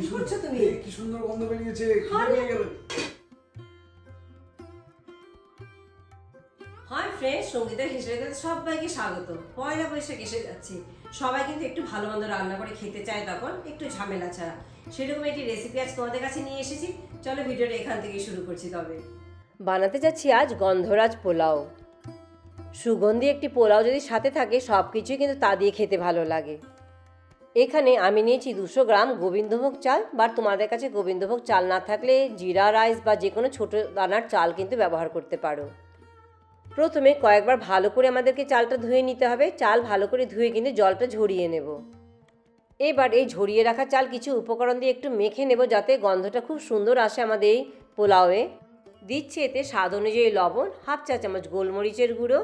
কি করছ তুমি? কি সুন্দর গন্ধ বেরিয়েছে খিদে গেল হাই ফ্রেন্ডস সঙ্গীতের হিসেবে সবাইকে স্বাগত। পয়লা বৈশাখ এসে যাচ্ছে। সবাই কিন্তু একটু ভালো মন্দ রান্না করে খেতে চায় তখন একটু ঝামেলা ছাড়া। সেরকম একটি রেসিপি আজ তোমাদের কাছে নিয়ে এসেছি। চলো ভিডিওটা এখান থেকে শুরু করছি তবে। বানাতে যাচ্ছি আজ গন্ধরাজ পোলাও। সুগন্ধি একটি পোলাও যদি সাথে থাকে সব কিছুই কিন্তু তা দিয়ে খেতে ভালো লাগে। এখানে আমি নিয়েছি দুশো গ্রাম গোবিন্দভোগ চাল। বা তোমাদের কাছে গোবিন্দভোগ চাল না থাকলে জিরা রাইস বা যে কোনো ছোটো দানার চাল কিন্তু ব্যবহার করতে পারো। প্রথমে কয়েকবার ভালো করে আমাদেরকে চালটা ধুয়ে নিতে হবে। চাল ভালো করে ধুয়ে কিন্তু জলটা ঝরিয়ে নেব। এবার এই ঝরিয়ে রাখা চাল কিছু উপকরণ দিয়ে একটু মেখে নেব যাতে গন্ধটা খুব সুন্দর আসে আমাদের এই পোলাওয়ে। দিচ্ছি এতে স্বাদ অনুযায়ী লবণ, হাফ চা চামচ গোলমরিচের গুঁড়ো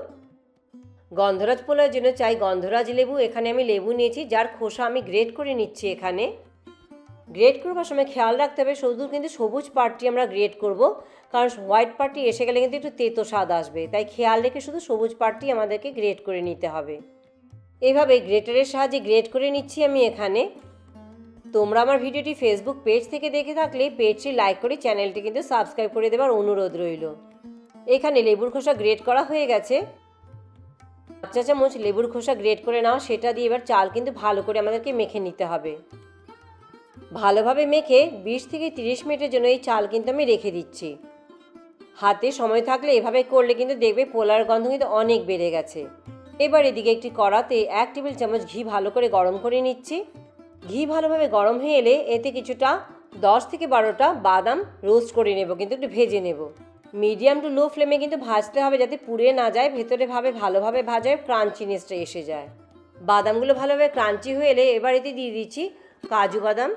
গন্ধরাজ পোলাওয়ের জন্য চাই গন্ধরাজ লেবু। এখানে আমি লেবু নিয়েছি, যার খোসা আমি গ্রেট করে নিচ্ছি এখানে। গ্রেট করবার সময় খেয়াল রাখতে হবে শুধু কিন্তু সবুজ পার্টটি আমরা গ্রেট করব, কারণ হোয়াইট পার্টটি এসে গেলে কিন্তু একটু তেতো স্বাদ আসবে। তাই খেয়াল রেখে শুধু সবুজ পার্টটি আমাদেরকে গ্রেট করে নিতে হবে। এইভাবে গ্রেটারের সাহায্যে গ্রেট করে নিচ্ছি আমি এখানে। তোমরা আমার ভিডিওটি ফেসবুক পেজ থেকে দেখে থাকলে পেজটি লাইক করে চ্যানেলটি কিন্তু সাবস্ক্রাইব করে দেওয়ার অনুরোধ রইল। এখানে লেবুর খোসা গ্রেট করা হয়ে গেছে। চা চামচ লেবুর খোসা গ্রেট করে নাও, সেটা দিয়ে এবার চাল কিন্তু ভালো করে আমাদেরকে মেখে নিতে হবে। ভালোভাবে মেখে বিশ থেকে তিরিশ মিনিটের জন্য এই চাল কিন্তু আমি রেখে দিচ্ছি। হাতে সময় থাকলে এভাবে করলে কিন্তু দেখবে পোলার গন্ধ কিন্তু অনেক বেড়ে গেছে। এবার এদিকে একটি কড়াতে এক টেবিল চামচ ঘি ভালো করে গরম করে নিচ্ছি। ঘি ভালোভাবে গরম হয়ে এলে এতে কিছুটা দশ থেকে বারোটা বাদাম রোস্ট করে নেব, কিন্তু একটু ভেজে নেব। মিডিয়াম টু লো ফ্লেমে কিন্তু ভাজতে হবে যাতে পুড়ে না যায়, ভেতরে ভাবে ভালোভাবে ভাজায় ক্রাঞ্চিনেসটা এসে যায়। বাদামগুলো ভালোভাবে ক্রাঞ্চি হয়ে এলে এবার এতে দিয়ে দিচ্ছি কাজু বাদাম।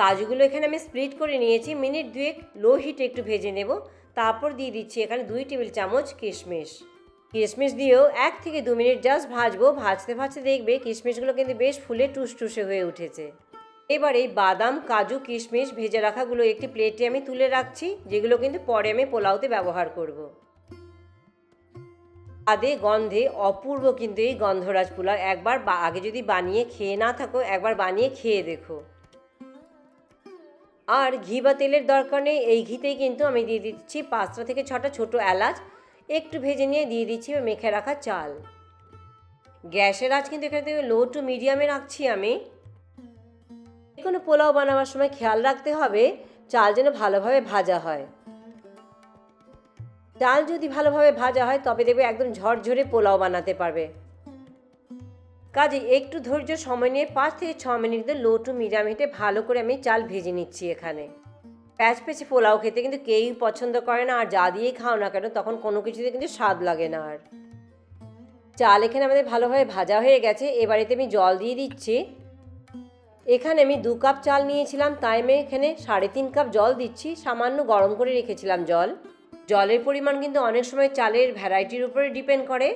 কাজুগুলো এখানে আমি স্প্লিট করে নিয়েছি, মিনিট দুয়েক লো হিটে একটু ভেজে নেব। তারপর দিয়ে দিচ্ছি এখানে দুই টেবিল চামচ কিশমিশ। কিশমিশ দিয়েও এক থেকে দু মিনিট জাস্ট ভাজবো। ভাজতে ভাজতে দেখবে কিশমিশগুলো কিন্তু বেশ ফুলে টুসটুসে হয়ে উঠেছে। এবার এই বাদাম, কাজু, কিশমিশ ভেজে রাখাগুলো একটি প্লেটে আমি তুলে রাখছি, যেগুলো কিন্তু পরে আমি পোলাওতে ব্যবহার করব। স্বাদে, গন্ধে অপূর্ব কিন্তু এই গন্ধরাজ পোলাও। একবার আগে যদি বানিয়ে খেয়ে না থাকো, একবার বানিয়ে খেয়ে দেখো। আর ঘি বা তেলের দরকার নেই, এই ঘিতেই কিন্তু আমি দিয়ে দিচ্ছি পাঁচটা থেকে ছটা ছোট এলাচ। একটু ভেজে নিয়ে দিয়ে দিচ্ছি মেখে রাখা চাল। গ্যাসের আঁচ কিন্তু এখানে লো টু মিডিয়ামে রাখছি আমি। কোনো পোলাও বানাবার সময় খেয়াল রাখতে হবে, চাল যেন ভালোভাবে ভাজা হয়। চাল যদি ভালোভাবে ভাজা হয়, তবে দেখবে একদম ঝরঝরে পোলাও বানাতে পারবে। কাজে একটু ধৈর্য, সময় নিয়ে পাঁচ থেকে ছ মিনিট লো টু মিডিয়াম হিটে ভালো করে আমি চাল ভেজে নিচ্ছি এখানে। প্যাচ পেঁচে পোলাও খেতে কিন্তু কেউই পছন্দ করে না, আর যা দিয়েই খাও না কেন, তখন কোনো কিছুতে কিন্তু স্বাদ লাগে না আর। চাল এখানে আমাদের ভালোভাবে ভাজা হয়ে গেছে, এবারেতে আমি জল দিয়ে দিচ্ছি। এখানে আমি দু কাপ চাল নিয়েছিলাম, তাই আমি এখানে সাড়ে তিন কাপ জল দিচ্ছি, সামান্য গরম করে রেখেছিলাম জল। জলের পরিমাণ কিন্তু অনেক সময় চালের ভ্যারাইটির উপরে ডিপেন্ড করে।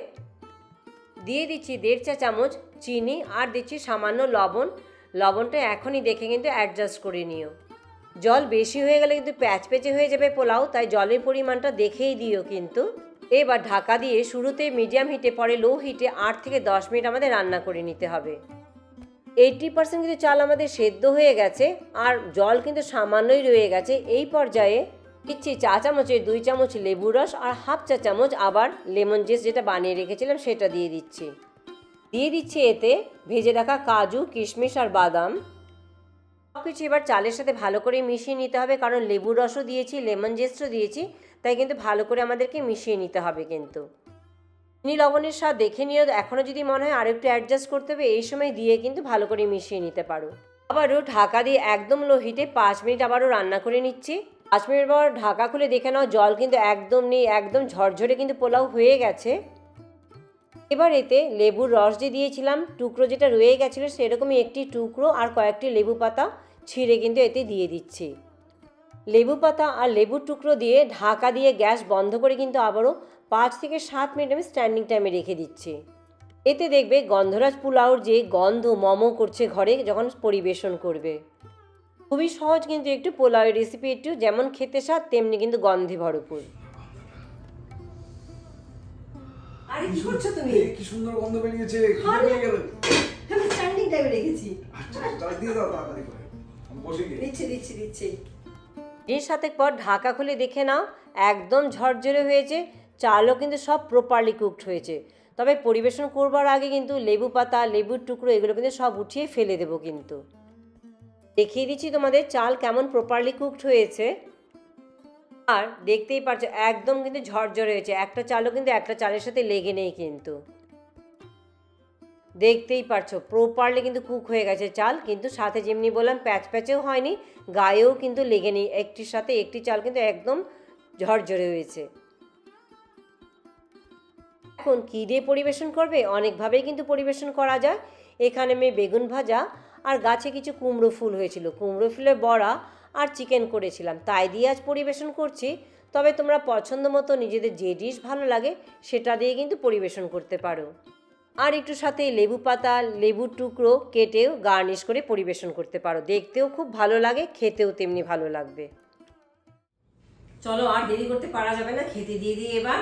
দিয়ে দিচ্ছি দেড় চা চামচ চিনি আর দিচ্ছি সামান্য লবণ। লবণটা এখনই দেখে কিন্তু অ্যাডজাস্ট করে নিও। জল বেশি হয়ে গেলে কিন্তু প্যাচ পেচে হয়ে যাবে পোলাও, তাই জলের পরিমাণটা দেখেই দিও কিন্তু। এবার ঢাকা দিয়ে শুরুতে মিডিয়াম হিটে পরে লো হিটে আট থেকে দশ মিনিট আমাদের রান্না করে নিতে হবে। এইটটি পার্সেন্ট কিন্তু চাল আমাদের সেদ্ধ হয়ে গেছে, আর জল কিন্তু সামান্যই রয়ে গেছে। এই পর্যায়ে দিচ্ছি চা চামচের দুই চামচ লেবু রস আর হাফ চা চামচ আবার লেমন জুস যেটা বানিয়ে রেখেছিলাম সেটা দিয়ে দিচ্ছি। দিয়ে দিচ্ছি এতে ভেজে রাখা কাজু, কিশমিশ আর বাদাম। সব কিছু এবার চালের সাথে ভালো করে মিশিয়ে নিতে হবে, কারণ লেবুর রসও দিয়েছি, লেমন জেস্টও দিয়েছি, তাই কিন্তু ভালো করে আমাদেরকে মিশিয়ে নিতে হবে কিন্তু। চিনি লবণের স্বাদ দেখে নিও এখনও যদি মনে হয় আরেকটু অ্যাডজাস্ট করতে হবে, এই সময় দিয়ে কিন্তু ভালো করে মিশিয়ে নিতে পারো। আবারও ঢাকা দিয়ে একদম লো হিটে পাঁচ মিনিট আবারও রান্না করে নিচ্ছি। পাঁচ মিনিট পর ঢাকা খুলে দেখে নাও, জল কিন্তু একদম নেই, একদম ঝরঝরে কিন্তু পোলাও হয়ে গেছে। এবার এতে লেবুর রস যে দিয়েছিলাম, টুকরো যেটা রয়ে গেছিল সেরকমই একটি টুকরো আর কয়েকটি লেবু পাতা ছিঁড়ে কিন্তু এতে দিয়ে দিচ্ছি। লেবু পাতা আর লেবুর টুকরো দিয়ে ঢাকা দিয়ে গ্যাস বন্ধ করে কিন্তু আবারও পাঁচ থেকে সাত মিনিট আমি স্ট্যান্ডিং টাইমে রেখে দিচ্ছি। এতে দেখবে গন্ধরাজ পোলাওর যে গন্ধ মমো করছে ঘরে যখন পরিবেশন করবে। খুবই সহজ কিন্তু একটু পোলাওয়ের রেসিপি একটু যেমন খেতে স্বাদ তেমনি কিন্তু গন্ধে ভরপুর। আরে কি করছ তুমি? কি সুন্দর গন্ধ বেরিয়েছে খিদে গেল? আমি স্ট্যান্ডিং টাইমে রেখেছি। আচ্ছা তাহলে দিয়ে দাও তাড়াতাড়ি করে। বসে গিয়ে দিচ্ছি দিচ্ছি দিচ্ছি। এর সাথে পর ঢাকা খুলে দেখে নাও একদম ঝরঝরে হয়েছে। চালও কিন্তু সব প্রপারলি কুকড হয়েছে। তবে পরিবেশন করবার আগে কিন্তু লেবু পাতা, লেবুর টুকরো এগুলো কিন্তু সব উঠিয়ে ফেলে দেবো কিন্তু। দেখিয়ে দিচ্ছি তোমাদের চাল কেমন প্রপারলি কুকড হয়েছে। আর দেখতেই পারছ, একদম কিন্তু ঝরঝরে হয়েছে। একটা চালও কিন্তু একটা চালের সাথে লেগে নেই কিন্তু। দেখতেই পারছ প্রপারলি কিন্তু কুক হয়ে গেছে চাল। কিন্তু সাথে যেমনি বললাম, প্যাচ প্যাচেও হয়নি, গায়েও কিন্তু লেগে নেই। একটির সাথে একটি চাল কিন্তু একদম ঝরঝরে হয়েছে। এখন কী দিয়ে পরিবেশন করবে? অনেকভাবেই কিন্তু পরিবেশন করা যায়। এখানে মেয়ে বেগুন ভাজা আর গাছে কিছু কুমড়ো ফুল হয়েছিল। কুমড়ো ফুলের বড়া আর চিকেন করেছিলাম। তাই দিয়ে আজ পরিবেশন করছি। তবে তোমরা পছন্দ মতো নিজেদের যে ডিশ ভালো লাগে, সেটা দিয়ে কিন্তু পরিবেশন করতে পারো। আর একটু সাথে লেবু পাতা, লেবুর টুকরো কেটেও গার্নিশ করে পরিবেশন করতে পারো। দেখতেও খুব ভালো লাগে, খেতেও তেমনি ভালো লাগবে। চলো আর দেরি করতে পারা যাবে না। খেতে দিয়ে দিই এবার।